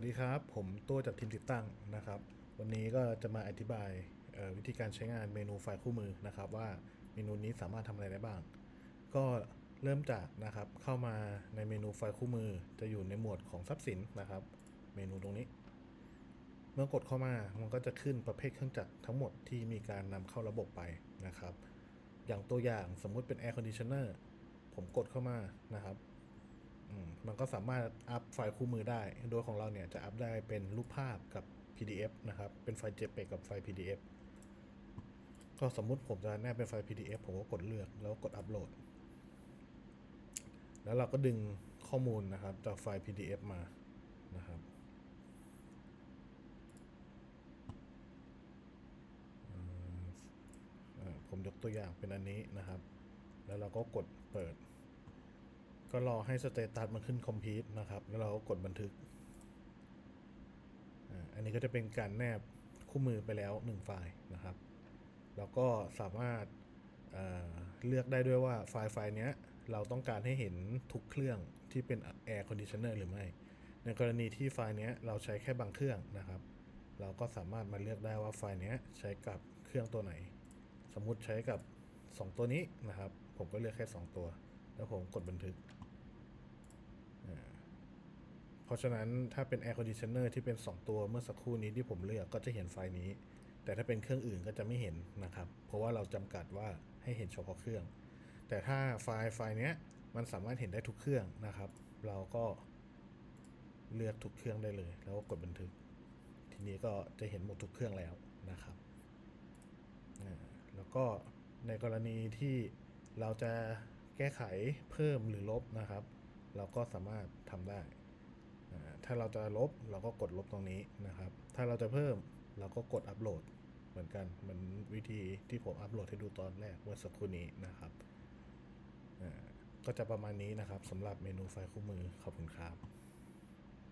สวัสดีครับ ผมตัวจากทีมติดตั้งนะครับ วันนี้ก็จะมาอธิบายวิธีการใช้งานเมนูไฟล์คู่มือนะครับ ว่าเมนูนี้สามารถทำอะไรได้บ้าง ก็เริ่มจากนะครับเข้ามาในเมนูไฟล์คู่มือจะอยู่ในหมวดของทรัพย์สินนะครับ เมนูตรงนี้ เมื่อกดเข้ามามันก็จะขึ้นประเภทเครื่องจักรทั้งหมดที่มีการนำเข้าระบบไปนะครับ อย่างตัวอย่างสมมุติเป็น Air Conditioner ผมกดเข้ามานะครับ มันก็สามารถอัพไฟล์คู่มือได้ โดยของเราเนี่ยจะอัพได้เป็นรูปภาพกับ PDF นะครับ เป็นไฟล์ JPEG กับไฟล์ PDF ก็สมมุติผมจะแนบเป็นไฟล์ PDF ผมก็กดเลือกแล้วกดอัปโหลด แล้วเราก็ดึงข้อมูลนะครับจากไฟล์ PDF มานะครับผมยกตัวอย่างเป็นอันนี้นะครับ แล้วเราก็กดเปิด ก็รอให้สเตตัสมันขึ้นคอมพิวต์นะครับ แล้วเราก็กดบันทึก อันนี้ก็จะเป็นการแนบคู่มือไปแล้ว 1 ไฟล์นะครับ แล้วก็สามารถเเลือกได้ด้วยว่าไฟล์ไฟล์นี้เราต้องการให้เห็นทุกเครื่องที่เป็น Air Conditioner หรือไม่ ในกรณีที่ไฟล์นี้เราใช้แค่บางเครื่องนะครับ เราก็สามารถมาเลือกได้ว่าไฟล์นี้ใช้กับเครื่องตัวไหน สมมุติใช้กับ 2 ตัวนี้นะครับ ผมก็เลือกแค่ 2 ตัว แล้วผมกดบันทึก เพราะฉะนั้นถ้าเป็น Air Conditioner ที่เป็น 2 ตัวเมื่อสักครู่นี้ที่ผมเลือกก็จะเห็นไฟล์นี้ แต่ถ้าเป็นเครื่องอื่นก็จะไม่เห็นนะครับ เพราะว่าเราจำกัดว่าให้เห็นเฉพาะเครื่อง แต่ถ้าไฟล์ไฟล์นี้มันสามารถเห็นได้ทุกเครื่องนะครับ เราก็เลือกทุกเครื่องได้เลย แล้วก็กดบันทึก ทีนี้ก็จะเห็นหมดทุกเครื่องแล้วนะครับ แล้วก็ในกรณีที่เราจะ แก้ไขเพิ่มหรือลบนะครับ เราก็สามารถทำได้ ถ้าเราจะลบเราก็กดลบตรงนี้นะครับ ถ้าเราจะเพิ่มเราก็กดอัปโหลดเหมือนกันเหมือนวิธีที่ผมอัปโหลดให้ดูตอนแรกเมื่อสักครู่นี้นะครับก็จะประมาณนี้นะครับสำหรับเมนูไฟล์คู่มือขอบคุณครับ